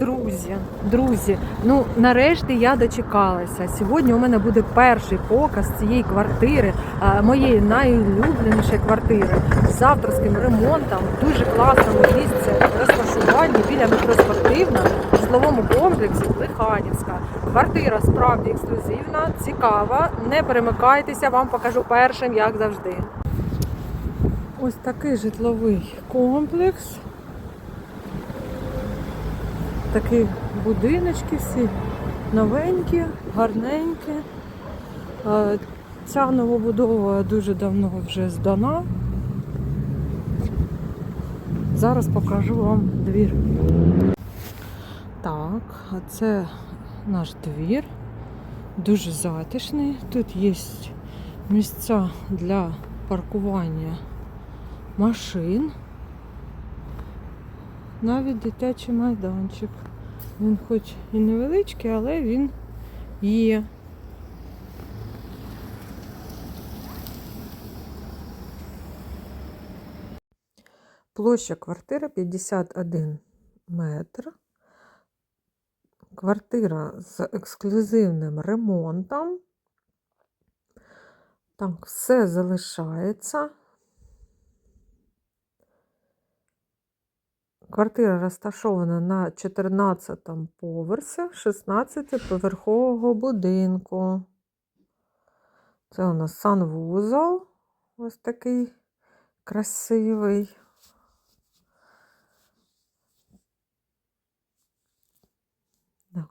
Друзі, друзі, ну нарешті я дочекалася. Сьогодні у мене буде перший показ цієї квартири, моєї найулюбленішої квартири з авторським ремонтом, дуже класному місці розташуванні біля метроспортивна в житловому комплексі Плеханівська. Квартира справді ексклюзивна, цікава. Не перемикайтеся, вам покажу першим, як завжди. Ось такий житловий комплекс. Такі будиночки всі новенькі, гарненькі. Ця новобудова дуже давно вже здана. Зараз покажу вам двір. Так, це наш двір. Дуже затишний. Тут є місця для паркування машин. Навіть дитячий майданчик. Він хоч і невеличкий, але він є. Площа квартири 51 метр. Квартира з ексклюзивним ремонтом. Так, все залишається. Квартира розташована на 14 поверсі 16-поверхового будинку. Це у нас санвузол. Ось такий красивий.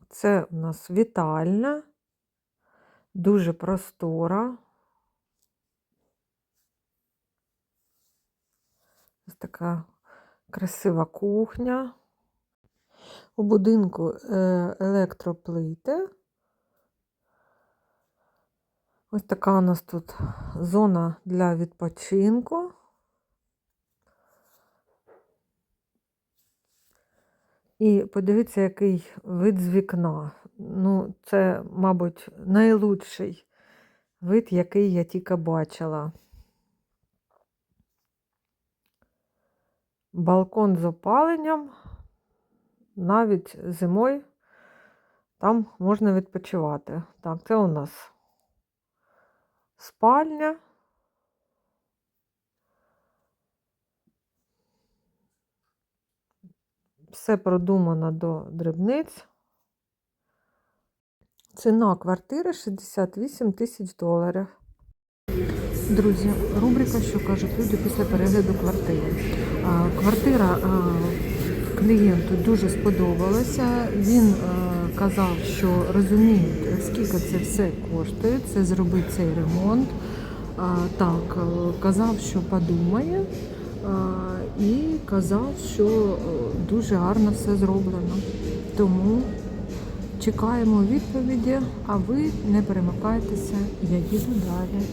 Це у нас вітальня, дуже простора. Ось така красива кухня. У будинку е, електроплити. Ось така у нас тут зона для відпочинку. І подивіться, який вид з вікна. Ну, це, мабуть, найлучший вид, який я тільки бачила. Балкон з опаленням. Навіть зимою там можна відпочивати. Так, це у нас спальня. Все продумано до дрібниць. Ціна квартири 68 тисяч доларів. Друзі, рубрика, що кажуть люди після перегляду квартири. Квартира клієнту дуже сподобалася. Він казав, що розуміє, скільки це все коштує, це зробити цей ремонт. Так, казав, що подумає. І казав, що дуже гарно все зроблено. Тому чекаємо відповіді, а ви не перемикайтеся, я їду далі.